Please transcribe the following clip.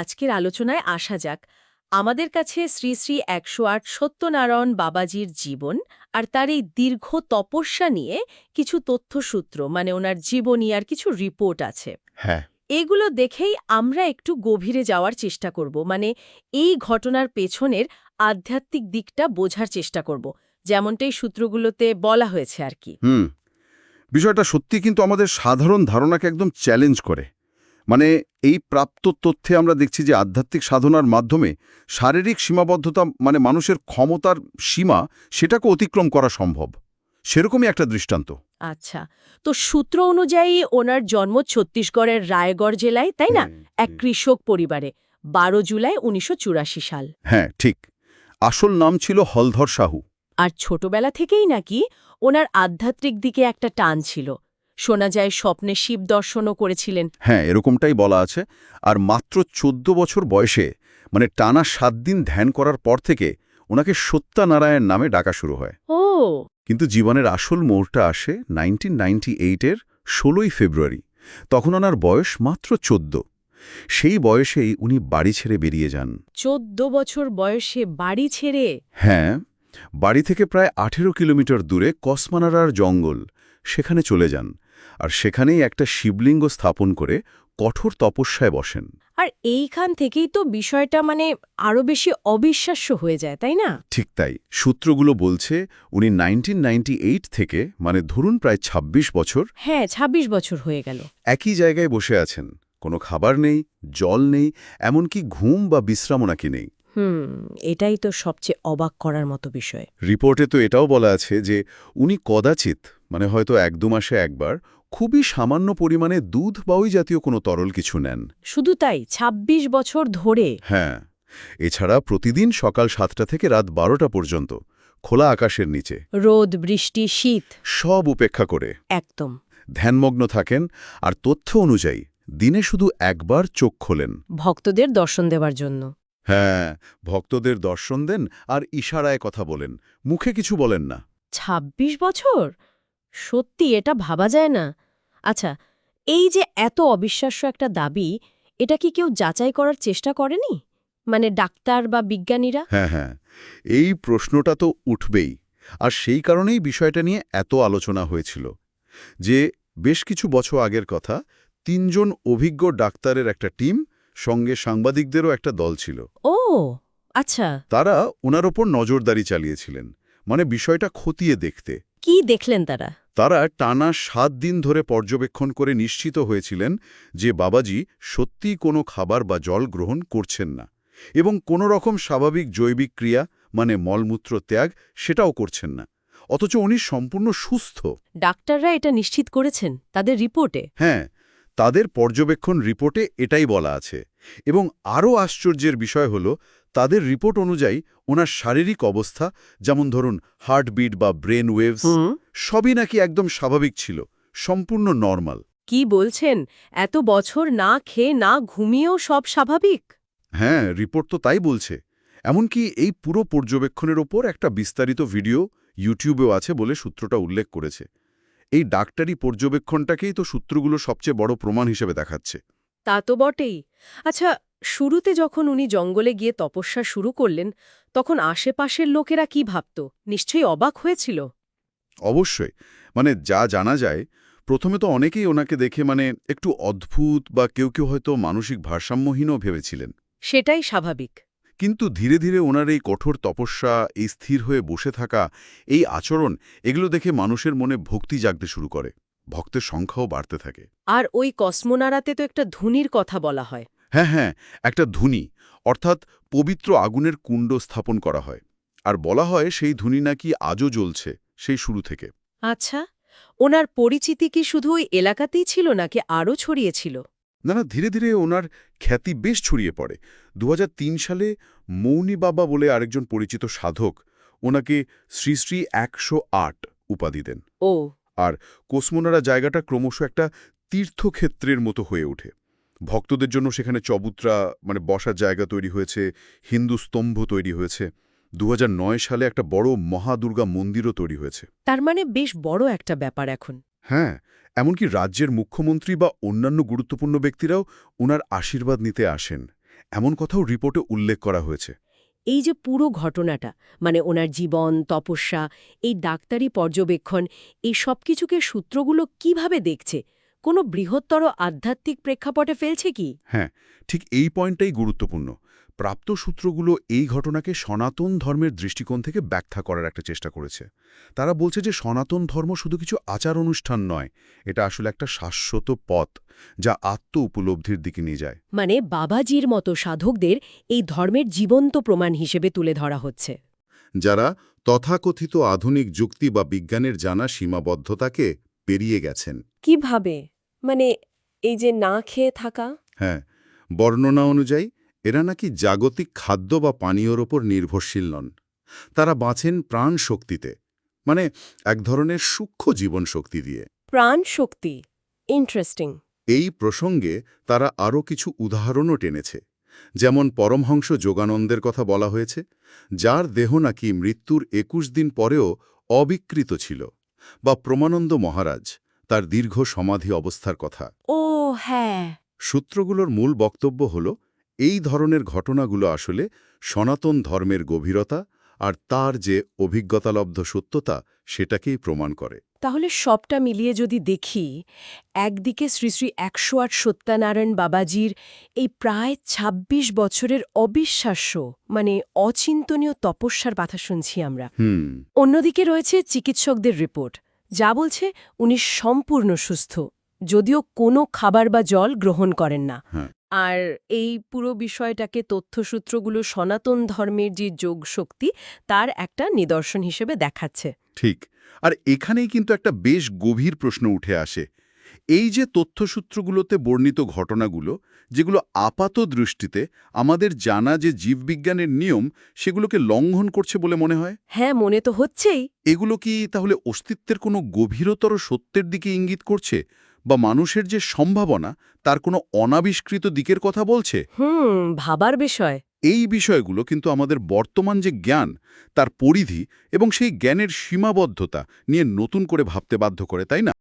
আজকের আলোচনায় আসা যাক। আমাদের কাছে শ্রী শ্রী একশো আট সত্যনারায়ণ বাবাজির জীবন আর তার এই দীর্ঘ তপস্যা নিয়ে কিছু তথ্যসূত্র মানে ওনার জীবনী আর কিছু রিপোর্ট আছে। হ্যাঁ। এগুলো দেখেই আমরা একটু গভীরে যাওয়ার চেষ্টা করব মানে এই ঘটনার পেছনের আধ্যাত্মিক দিকটা বোঝার চেষ্টা করব যেমনটাই সূত্রগুলোতে বলা হয়েছে আর কি। হুম। বিষয়টা সত্যি কিন্তু আমাদের সাধারণ ধারণাকে একদম চ্যালেঞ্জ করে। মানে এই প্রাপ্ত তথ্যে আমরা দেখছি যে আধ্যাত্মিক সাধনার মাধ্যমে শারীরিক সীমাবদ্ধতা মানে মানুষের ক্ষমতার সীমা সেটাকে অতিক্রম করা সম্ভব। সেরকমই একটা দৃষ্টান্ত। আচ্ছা তো সূত্র অনুযায়ী ওনার জন্ম ছত্তিশগড়ের রায়গড় জেলায় তাই না? এক কৃষক পরিবারে বারো জুলাই উনিশশো চুরাশি সাল। হ্যাঁ ঠিক। আসল নাম ছিল হলধর সাহু। আর ছোটবেলা থেকেই নাকি ওনার আধ্যাত্মিক দিকে একটা টান ছিল। শোনা যায় স্বপ্নে শিব দর্শনও করেছিলেন। হ্যাঁ এরকমটাই বলা আছে। আর মাত্র চোদ্দ বছর বয়সে মানে টানা সাত দিন ধ্যান করার পর থেকে ওনাকে সত্যানারায়ণ নামে ডাকা শুরু হয়। ও! কিন্তু জীবনের আসল মোড়টা আসে নাইনটিন নাইনটি এইটের ষোলোই ফেব্রুয়ারি। তখন ওনার বয়স মাত্র চোদ্দ। সেই বয়সেই উনি বাড়ি ছেড়ে বেরিয়ে যান। চোদ্দ বছর বয়সে বাড়ি ছেড়ে? হ্যাঁ বাড়ি থেকে প্রায় আঠেরো কিলোমিটার দূরে কসমানারার জঙ্গল সেখানে চলে যান। আর সেখানেই একটা শিবলিঙ্গ স্থাপন করে কঠোর তপস্যায় বসেন। আর এইখান থেকেই তো বিষয়টা মানে আরও বেশি অবিশ্বাস্য হয়ে যায় তাই না? ঠিক তাই। সূত্রগুলো বলছে উনি নাইনটিন থেকে মানে ধরুন প্রায় ২৬ বছর হ্যাঁ ২৬ বছর হয়ে গেল। একই জায়গায় বসে আছেন। কোনো খাবার নেই জল নেই এমনকি ঘুম বা বিশ্রামও নাকি নেই। হুম এটাই তো সবচেয়ে অবাক করার মতো বিষয়। রিপোর্টে তো এটাও বলা আছে যে উনি কদাচিৎ মানে হয়তো এক দু মাসে একবার খুবই সামান্য পরিমাণে দুধ বা ওই জাতীয় কোনো তরল কিছু নেন। শুধু তাই ২৬ বছর ধরে। হ্যাঁ এছাড়া প্রতিদিন সকাল সাতটা থেকে রাত বারোটা পর্যন্ত খোলা আকাশের নিচে। রোদ বৃষ্টি শীত। সব উপেক্ষা করে। একদম। ধ্যানমগ্ন থাকেন আর তথ্য অনুযায়ী দিনে শুধু একবার চোখ খোলেন। ভক্তদের দর্শন দেওয়ার জন্য। হ্যাঁ ভক্তদের দর্শন দেন আর ইশারায় কথা বলেন। মুখে কিছু বলেন না। ২৬ বছর? সত্যি এটা ভাবা যায় না। আচ্ছা এই যে এত অবিশ্বাস্য একটা দাবি এটা কি কেউ যাচাই করার চেষ্টা করেনি? মানে ডাক্তার বা বিজ্ঞানীরা? হ্যাঁ হ্যাঁ এই প্রশ্নটা তো উঠবেই। আর সেই কারণেই বিষয়টা নিয়ে এত আলোচনা হয়েছিল। যে বেশ কিছু বছর আগের কথা তিনজন অভিজ্ঞ ডাক্তারের একটা টিম সঙ্গে সাংবাদিকদেরও একটা দল ছিল। ও আচ্ছা। তারা ওনার ওপর নজরদারি চালিয়েছিলেন মানে বিষয়টা খতিয়ে দেখতে। কি দেখলেন তারা? তারা টানা সাত দিন ধরে পর্যবেক্ষণ করে নিশ্চিত হয়েছিলেন যে বাবাজি সত্যিই কোনো খাবার বা জল গ্রহণ করছেন না এবং কোনো রকম স্বাভাবিক জৈবিক ক্রিয়া মানে মলমূত্র ত্যাগ সেটাও করছেন না। অথচ উনি সম্পূর্ণ সুস্থ। ডাক্তাররা এটা নিশ্চিত করেছেন তাদের রিপোর্টে। হ্যাঁ তাদের পর্যবেক্ষণ রিপোর্টে এটাই বলা আছে। এবং আরও আশ্চর্যের বিষয় হল তাদের রিপোর্ট অনুযায়ী ওনার শারীরিক অবস্থা যেমন ধরুন হার্টবিট বা ব্রেন ওয়েভস সবই নাকি একদম স্বাভাবিক ছিল সম্পূর্ণ নর্মাল। কি বলছেন? এত বছর না খেয়ে না ঘুমিয়েও সব স্বাভাবিক? হ্যাঁ রিপোর্ট তো তাই বলছে। এমনকি এই পুরো পর্যবেক্ষণের ওপর একটা বিস্তারিত ভিডিও ইউটিউবেও আছে বলে সূত্রটা উল্লেখ করেছে। এই ডাক্তারি পর্যবেক্ষণটাকেই তো সূত্রগুলো সবচেয়ে বড় প্রমাণ হিসেবে দেখাচ্ছে। তা তো বটেই। আচ্ছা শুরুতে যখন উনি জঙ্গলে গিয়ে তপস্যা শুরু করলেন তখন আশেপাশের লোকেরা কি ভাবত? নিশ্চয়ই অবাক হয়েছিল। অবশ্যই। মানে যা জানা যায় প্রথমে তো অনেকেই ওনাকে দেখে মানে একটু অদ্ভুত বা কেউ কেউ হয়তো মানসিক ভারসাম্যহীনও ভেবেছিলেন। সেটাই স্বাভাবিক। কিন্তু ধীরে ধীরে ওনার এই কঠোর তপস্যা এই স্থির হয়ে বসে থাকা এই আচরণ এগুলো দেখে মানুষের মনে ভক্তি জাগতে শুরু করে। ভক্তের সংখ্যাও বাড়তে থাকে। আর ওই কসমোনারাতে তো একটা ধুনির কথা বলা হয়। হ্যাঁ হ্যাঁ একটা ধুনি অর্থাৎ পবিত্র আগুনের কুণ্ড স্থাপন করা হয়। আর বলা হয় সেই ধুনি নাকি আজও জ্বলছে সেই শুরু থেকে। আচ্ছা ওনার পরিচিতি কি শুধু ওই এলাকাতেই ছিল নাকি আরও ছড়িয়েছিল না না ধীরে ধীরে ওনার খ্যাতি বেশ ছড়িয়ে পড়ে। দু হাজার তিন সালে মৌনি বাবা বলে আরেকজন পরিচিত সাধক ওনাকে শ্রী শ্রী একশো আট উপাধি দেন। ও আর কোসমোনারা জায়গাটা ক্রমশ একটা তীর্থক্ষেত্রের মতো হয়ে ওঠে। ভক্তদের জন্য সেখানে চবুত্রা মানে বসার জায়গা তৈরি হয়েছে হিন্দু স্তম্ভ তৈরি হয়েছে। দু হাজার নয় সালে একটা বড় মহাদুর্গা মন্দিরও তৈরি হয়েছে। তার মানে বেশ বড় একটা ব্যাপার এখন। হ্যাঁ এমনকি রাজ্যের মুখ্যমন্ত্রী বা অন্যান্য গুরুত্বপূর্ণ ব্যক্তিরাও ওনার আশীর্বাদ নিতে আসেন। এমন কথাও রিপোর্টে উল্লেখ করা হয়েছে। এই যে পুরো ঘটনাটা মানে ওনার জীবন, তপস্যা, এই ডাক্তারি পর্যবেক্ষণ, এই সব কিছুকে সূত্রগুলো কীভাবে দেখছে? কোনো বৃহত্তর আধ্যাত্মিক প্রেক্ষাপটে ফেলছে কি? হ্যাঁ ঠিক এই পয়েন্টটাই গুরুত্বপূর্ণ। প্রাপ্ত সূত্রগুলো এই ঘটনাকে সনাতন ধর্মের দৃষ্টিকোণ থেকে ব্যাখ্যা করার একটা চেষ্টা করেছে। তারা বলছে যে সনাতন ধর্ম শুধু কিছু আচার অনুষ্ঠান নয় এটা আসলে একটা শাশ্বত পথ যা আত্ম উপলব্ধির দিকে নিয়ে যায়। মানে বাবাজির মতো সাধকদের এই ধর্মের জীবন্ত প্রমাণ হিসেবে তুলে ধরা হচ্ছে। যারা তথাকথিত আধুনিক যুক্তি বা বিজ্ঞানের জানা সীমাবদ্ধতাকে পেরিয়ে গেছেন। কীভাবে? মানে এই যে না খেয়ে থাকা? হ্যাঁ বর্ণনা অনুযায়ী এরা নাকি জাগতিক খাদ্য বা পানীয়র ওপর নির্ভরশীল নন। তারা বাঁচেন প্রাণ শক্তিতে মানে এক ধরনের সূক্ষ্ম জীবন শক্তি দিয়ে। প্রাণ শক্তি ইন্টারেস্টিং এই প্রসঙ্গে তারা আরও কিছু উদাহরণও টেনেছে যেমন পরমহংস যোগানন্দের কথা বলা হয়েছে যার দেহ নাকি মৃত্যুর একুশ দিন পরেও অবিকৃত ছিল বা প্রমানন্দ মহারাজ তার দীর্ঘ সমাধি অবস্থার কথা। ও হ্যাঁ। সূত্রগুলোর মূল বক্তব্য হল এই ধরনের ঘটনাগুলো আসলে সনাতন ধর্মের গভীরতা আর তার যে অভিজ্ঞতালব্ধ সত্যতা সেটাকেই প্রমাণ করে। তাহলে সবটা মিলিয়ে যদি দেখি একদিকে শ্রী শ্রী একশো আট সত্যানারায়ণ বাবাজির এই প্রায় ২৬ বছরের অবিশ্বাস্য মানে অচিন্তনীয় তপস্যার কথা শুনছি আমরা। অন্যদিকে রয়েছে চিকিৎসকদের রিপোর্ট যা বলছে উনি সম্পূর্ণ সুস্থ যদিও কোনো খাবার বা জল গ্রহণ করেন না। হ্যাঁ। আর এই পুরো বিষয়টাকে তথ্যসূত্রগুলো সনাতন ধর্মের যে যোগ শক্তি তার একটা নিদর্শন হিসেবে দেখাচ্ছে। ঠিক। আর এখানেই কিন্তু একটা বেশ গভীর প্রশ্ন উঠে আসে। এই যে তথ্যসূত্রগুলোতে বর্ণিত ঘটনাগুলো যেগুলো আপাত দৃষ্টিতে আমাদের জানা যে জীববিজ্ঞানের নিয়ম সেগুলোকে লঙ্ঘন করছে বলে মনে হয়? হ্যাঁ মনে তো হচ্ছেই। এগুলো কি তাহলে অস্তিত্বের কোনো গভীরতর সত্যের দিকে ইঙ্গিত করছে? বা মানুষের যে সম্ভাবনা তার কোনো অনাবিষ্কৃত দিকের কথা বলছে? হুম ভাবার বিষয়। এই বিষয়গুলো কিন্তু আমাদের বর্তমান যে জ্ঞান তার পরিধি এবং সেই জ্ঞানের সীমাবদ্ধতা নিয়ে নতুন করে ভাবতে বাধ্য করে তাই না?